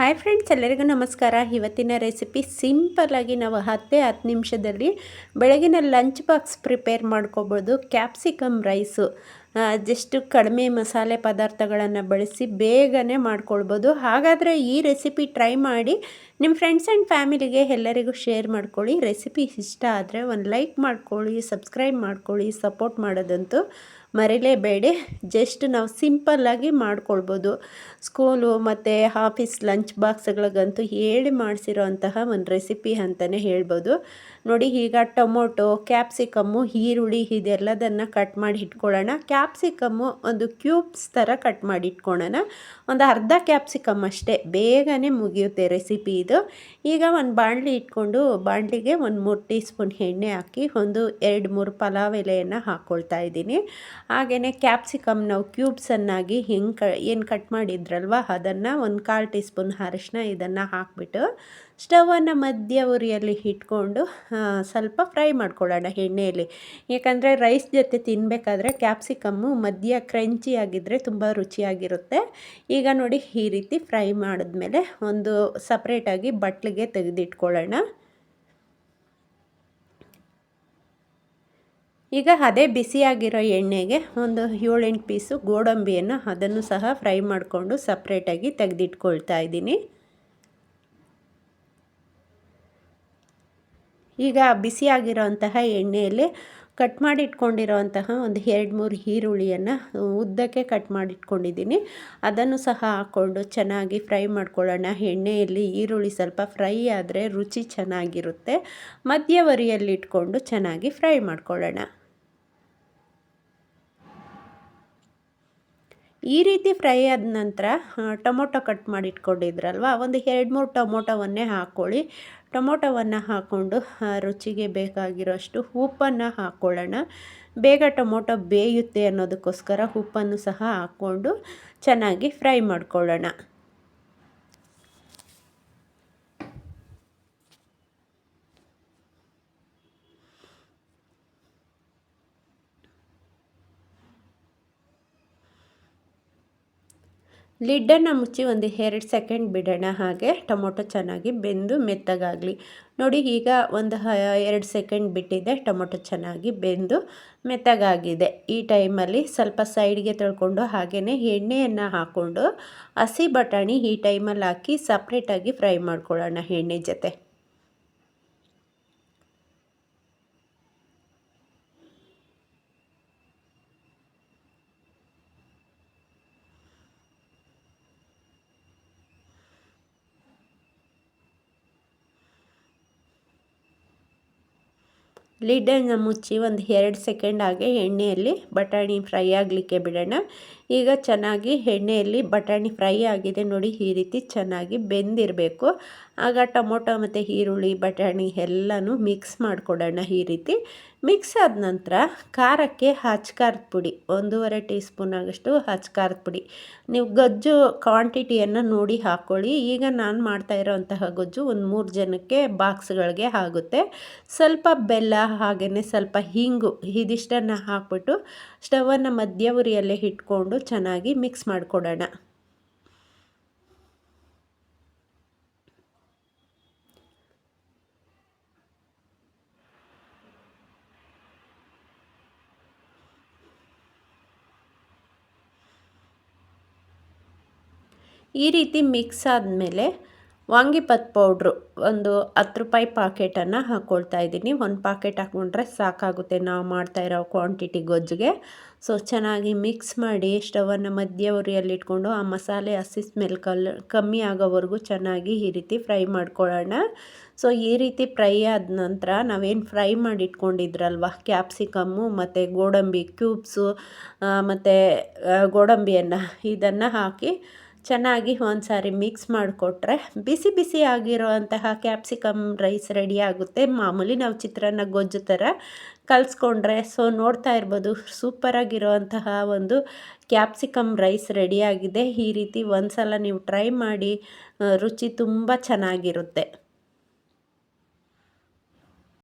Hi friends ಎಲ್ಲರಿಗೂ ನಮಸ್ಕಾರ. ಇವತ್ತಿನ ರೆಸಿಪಿ ಸಿಂಪಲ್ಲಾಗಿ ನಾವು ಹತ್ತೇ ಹತ್ತು ನಿಮಿಷದಲ್ಲಿ ಬೆಳಗಿನ ಲಂಚ್ ಬಾಕ್ಸ್ ಪ್ರಿಪೇರ್ ಮಾಡ್ಕೋಬೋದು. ಕ್ಯಾಪ್ಸಿಕಮ್ ರೈಸು ಜಸ್ಟ್ ಕಡಿಮೆ ಮಸಾಲೆ ಪದಾರ್ಥಗಳನ್ನು ಬಳಸಿ ಬೇಗನೆ ಮಾಡ್ಕೊಳ್ಬೋದು. ಹಾಗಾದರೆ ಈ ರೆಸಿಪಿ ಟ್ರೈ ಮಾಡಿ ನಿಮ್ಮ ಫ್ರೆಂಡ್ಸ್ ಆ್ಯಂಡ್ ಫ್ಯಾಮಿಲಿಗೆ ಎಲ್ಲರಿಗೂ ಶೇರ್ ಮಾಡ್ಕೊಳ್ಳಿ. ರೆಸಿಪಿ ಇಷ್ಟ ಆದರೆ ಒಂದು ಲೈಕ್ ಮಾಡ್ಕೊಳ್ಳಿ ಸಬ್ಸ್ಕ್ರೈಬ್ ಮಾಡ್ಕೊಳ್ಳಿ ಸಪೋರ್ಟ್ ಮಾಡೋದಂತೂ ಮರಿಲೇಬೇಡಿ. ಜಸ್ಟ್ ನಾವು ಸಿಂಪಲ್ಲಾಗಿ ಮಾಡ್ಕೊಳ್ಬೋದು. ಸ್ಕೂಲು ಮತ್ತು ಆಫೀಸ್ ಲಂಚ್ ಬಾಕ್ಸ್ಗಳಿಗಂತೂ ಹೇಳಿ ಮಾಡಿಸಿರೋ ಅಂತಹ ಒಂದು ರೆಸಿಪಿ ಅಂತಲೇ ಹೇಳ್ಬೋದು. ನೋಡಿ, ಈಗ ಟೊಮೊಟೊ, ಕ್ಯಾಪ್ಸಿಕಮ್ಮು, ಈರುಳ್ಳಿ ಇದೆಲ್ಲದನ್ನು ಕಟ್ ಮಾಡಿ ಇಟ್ಕೊಳ್ಳೋಣ. ಕ್ಯಾಪ್ಸಿಕಮ್ಮು ಒಂದು ಕ್ಯೂಬ್ಸ್ ಥರ ಕಟ್ ಮಾಡಿ ಇಟ್ಕೊಳ್ಳೋಣ. ಒಂದು ಅರ್ಧ ಕ್ಯಾಪ್ಸಿಕಮ್ ಅಷ್ಟೇ. ಬೇಗನೆ ಮುಗಿಯುತ್ತೆ ರೆಸಿಪಿ ಇದು. ಈಗ ಒಂದು ಬಾಣಲಿ ಇಟ್ಕೊಂಡು ಬಾಣಲಿಗೆ ಒಂದು ಮೂರು ಟೀ ಸ್ಪೂನ್ ಎಣ್ಣೆ ಹಾಕಿ ಒಂದು ಎರಡು ಮೂರು ಪಲಾವ್ ಎಲೆಯನ್ನು ಹಾಕ್ಕೊಳ್ತಾ ಇದ್ದೀನಿ. ಹಾಗೆಯೇ ಕ್ಯಾಪ್ಸಿಕಮ್ ನಾವು ಕ್ಯೂಬ್ಸನ್ನಾಗಿ ಹೆಂಗೆ ಏನು ಕಟ್ ಮಾಡಿದ್ರಲ್ವ, ಅದನ್ನು ಒಂದು ಕಾಲು ಟೀ ಸ್ಪೂನ್ ಅರಿಶಿನ ಇದನ್ನು ಹಾಕಿಬಿಟ್ಟು ಸ್ಟವನ್ನು ಮಧ್ಯ ಉರಿಯಲ್ಲಿ ಇಟ್ಕೊಂಡು ಸ್ವಲ್ಪ ಫ್ರೈ ಮಾಡ್ಕೊಳ್ಳೋಣ ಎಣ್ಣೆಯಲ್ಲಿ. ಯಾಕಂದರೆ ರೈಸ್ ಜೊತೆ ತಿನ್ನಬೇಕಾದ್ರೆ ಕ್ಯಾಪ್ಸಿಕಮ್ಮು ಮಧ್ಯ ಕ್ರಂಚಿ ಆಗಿದ್ದರೆ ತುಂಬ ರುಚಿಯಾಗಿರುತ್ತೆ. ಈಗ ನೋಡಿ ಈ ರೀತಿ ಫ್ರೈ ಮಾಡಿದ್ಮೇಲೆ ಒಂದು ಸಪ್ರೇಟಾಗಿ ಬಟ್ಲಿಗೆ ತೆಗೆದಿಟ್ಕೊಳ್ಳೋಣ. ಈಗ ಅದೇ ಬಿಸಿಯಾಗಿರೋ ಎಣ್ಣೆಗೆ ಒಂದು ಏಳೆಂಟು ಪೀಸು ಗೋಡಂಬಿಯನ್ನು ಅದನ್ನು ಸಹ ಫ್ರೈ ಮಾಡಿಕೊಂಡು ಸಪ್ರೇಟಾಗಿ ತೆಗೆದಿಟ್ಕೊಳ್ತಾ ಇದ್ದೀನಿ. ಈಗ ಬಿಸಿಯಾಗಿರೋ ಅಂತಹ ಎಣ್ಣೆಯಲ್ಲಿ ಕಟ್ ಮಾಡಿ ಇಟ್ಕೊಂಡಿರೋಂತಹ ಒಂದು ಎರಡು ಮೂರು ಈರುಳ್ಳಿಯನ್ನು ಉದ್ದಕ್ಕೆ ಕಟ್ ಮಾಡಿಟ್ಕೊಂಡಿದ್ದೀನಿ. ಅದನ್ನು ಸಹ ಹಾಕ್ಕೊಂಡು ಚೆನ್ನಾಗಿ ಫ್ರೈ ಮಾಡ್ಕೊಳ್ಳೋಣ. ಎಣ್ಣೆಯಲ್ಲಿ ಈರುಳ್ಳಿ ಸ್ವಲ್ಪ ಫ್ರೈ ಆದರೆ ರುಚಿ ಚೆನ್ನಾಗಿರುತ್ತೆ. ಮಧ್ಯವರಿಯಲ್ಲಿ ಇಟ್ಕೊಂಡು ಚೆನ್ನಾಗಿ ಫ್ರೈ ಮಾಡ್ಕೊಳ್ಳೋಣ. ಈ ರೀತಿ ಫ್ರೈ ಆದ ನಂತರ ಟೊಮೊಟೊ ಕಟ್ ಮಾಡಿಟ್ಕೊಂಡಿದ್ರಲ್ವ? ಒಂದು ಎರಡು ಮೂರು ಟೊಮೊಟೊವನ್ನೇ ಹಾಕ್ಕೊಳ್ಳಿ. ಟೊಮೊಟೊವನ್ನು ಹಾಕ್ಕೊಂಡು ರುಚಿಗೆ ಬೇಕಾಗಿರೋಷ್ಟು ಉಪ್ಪನ್ನು ಹಾಕ್ಕೊಳ್ಳೋಣ. ಬೇಗ ಟೊಮೊಟೊ ಬೇಯುತ್ತೆ ಅನ್ನೋದಕ್ಕೋಸ್ಕರ ಉಪ್ಪನ್ನು ಸಹ ಹಾಕ್ಕೊಂಡು ಚೆನ್ನಾಗಿ ಫ್ರೈ ಮಾಡ್ಕೊಳ್ಳೋಣ. ಲಿಡ್ಡನ್ನು ಮುಚ್ಚಿ ಒಂದು ಎರಡು ಸೆಕೆಂಡ್ ಬಿಡೋಣ ಹಾಗೆ. ಟೊಮೊಟೊ ಚೆನ್ನಾಗಿ ಬೆಂದು ಮೆತ್ತಗಾಗಲಿ. ನೋಡಿ, ಈಗ ಒಂದು ಎರಡು ಸೆಕೆಂಡ್ ಬಿಟ್ಟಿದೆ. ಟೊಮೊಟೊ ಚೆನ್ನಾಗಿ ಬೆಂದು ಮೆತ್ತಗಾಗಿದೆ. ಈ ಟೈಮಲ್ಲಿ ಸ್ವಲ್ಪ ಸೈಡ್ಗೆ ತೊಳ್ಕೊಂಡು ಹಾಗೆಯೇ ಎಣ್ಣೆಯನ್ನು ಹಾಕ್ಕೊಂಡು ಹಸಿ ಬಟಾಣಿ ಈ ಟೈಮಲ್ಲಿ ಹಾಕಿ ಸಪ್ರೇಟಾಗಿ ಫ್ರೈ ಮಾಡ್ಕೊಳ್ಳೋಣ ಎಣ್ಣೆ ಜೊತೆ. ಲಿಡ್ಡನ್ನು ಮುಚ್ಚಿ ಒಂದು ಎರಡು ಸೆಕೆಂಡ್ ಹಾಗೆ ಎಣ್ಣೆಯಲ್ಲಿ ಬಟಾಣಿ ಫ್ರೈ ಆಗಲಿಕ್ಕೆ ಬಿಡೋಣ. ಈಗ ಚೆನ್ನಾಗಿ ಎಣ್ಣೆಯಲ್ಲಿ ಬಟಾಣಿ ಫ್ರೈ ಆಗಿದೆ ನೋಡಿ, ಈ ರೀತಿ ಚೆನ್ನಾಗಿ ಬೆಂದಿರಬೇಕು. ಆಗ ಟೊಮೊಟೊ ಮತ್ತು ಈರುಳ್ಳಿ, ಬಟಾಣಿ ಎಲ್ಲನೂ ಮಿಕ್ಸ್ ಮಾಡಿಕೊಡೋಣ ಈ ರೀತಿ. ಮಿಕ್ಸ್ ಆದ ನಂತರ ಖಾರಕ್ಕೆ ಹಚ್ಕಾರದ ಪುಡಿ, ಒಂದೂವರೆ ಟೀ ಸ್ಪೂನ್ ಆಗಷ್ಟು ಹಚ್ಕಾರದ ಪುಡಿ. ನೀವು ಗೊಜ್ಜು ಕ್ವಾಂಟಿಟಿಯನ್ನು ನೋಡಿ ಹಾಕ್ಕೊಳ್ಳಿ ಈಗ ನಾನು ಮಾಡ್ತಾ ಇರೋವಂತಹ ಗೊಜ್ಜು ಒಂದು ಮೂರು ಜನಕ್ಕೆ ಬಾಕ್ಸ್ಗಳಿಗೆ ಆಗುತ್ತೆ. ಸ್ವಲ್ಪ ಬೆಲ್ಲ ಹಾಗೆಯೇ ಸ್ವಲ್ಪ ಹಿಂಗು ಇದಿಷ್ಟನ್ನು ಹಾಕ್ಬಿಟ್ಟು ಸ್ಟವನ್ನು ಮಧ್ಯ ಉರಿಯಲ್ಲೇ ಇಟ್ಕೊಂಡು ಚೆನ್ನಾಗಿ ಮಿಕ್ಸ್ ಮಾಡಿಕೊಡೋಣ. ಈ ರೀತಿ ಮಿಕ್ಸ್ ಆದಮೇಲೆ ವಾಂಗಿಪತ್ ಪೌಡ್ರು ಒಂದು ಹತ್ತು ರೂಪಾಯಿ ಪಾಕೆಟನ್ನು ಹಾಕ್ಕೊಳ್ತಾ ಇದ್ದೀನಿ. ಒಂದು ಪಾಕೆಟ್ ಹಾಕ್ಕೊಂಡ್ರೆ ಸಾಕಾಗುತ್ತೆ. ನಾವು ಮಾಡ್ತಾ ಇರೋ ಕ್ವಾಂಟಿಟಿ ಗೊಜ್ಜಿಗೆ. ಸೊ ಚೆನ್ನಾಗಿ ಮಿಕ್ಸ್ ಮಾಡಿ ಸ್ಟವನ್ನು ಮಧ್ಯ ಉರಿಯಲ್ಲಿ ಇಟ್ಕೊಂಡು ಆ ಮಸಾಲೆ ಹಸಿ ಸ್ಮೆಲ್ ಕಲ್, ಕಮ್ಮಿ ಆಗೋವರೆಗೂ ಚೆನ್ನಾಗಿ ಈ ರೀತಿ ಫ್ರೈ ಮಾಡ್ಕೊಳ್ಳೋಣ. ಸೊ ಈ ರೀತಿ ಫ್ರೈ ಆದ ನಂತರ ನಾವೇನು ಫ್ರೈ ಮಾಡಿ ಇಟ್ಕೊಂಡಿದ್ರಲ್ವ ಕ್ಯಾಪ್ಸಿಕಮ್ಮು ಮತ್ತು ಗೋಡಂಬಿ ಕ್ಯೂಬ್ಸು ಮತ್ತು ಗೋಡಂಬಿಯನ್ನು ಇದನ್ನು ಹಾಕಿ ಚೆನ್ನಾಗಿ ಒಂದು ಸಾರಿ ಮಿಕ್ಸ್ ಮಾಡಿಕೊಟ್ರೆ ಬಿಸಿ ಬಿಸಿ ಆಗಿರೋವಂತಹ ಕ್ಯಾಪ್ಸಿಕಮ್ ರೈಸ್ ರೆಡಿ ಆಗುತ್ತೆ. ಮಾಮೂಲಿ ನಾವು ಚಿತ್ರಾನ್ನ ಗೊಜ್ಜು ಥರ ಕಲಿಸ್ಕೊಂಡ್ರೆ ಸೊ ನೋಡ್ತಾ ಇರ್ಬೋದು ಸೂಪರಾಗಿರೋವಂತಹ ಒಂದು ಕ್ಯಾಪ್ಸಿಕಮ್ ರೈಸ್ ರೆಡಿಯಾಗಿದೆ ಈ ರೀತಿ ಒಂದು ಸಲ ನೀವು ಟ್ರೈ ಮಾಡಿ, ರುಚಿ ತುಂಬ ಚೆನ್ನಾಗಿರುತ್ತೆ.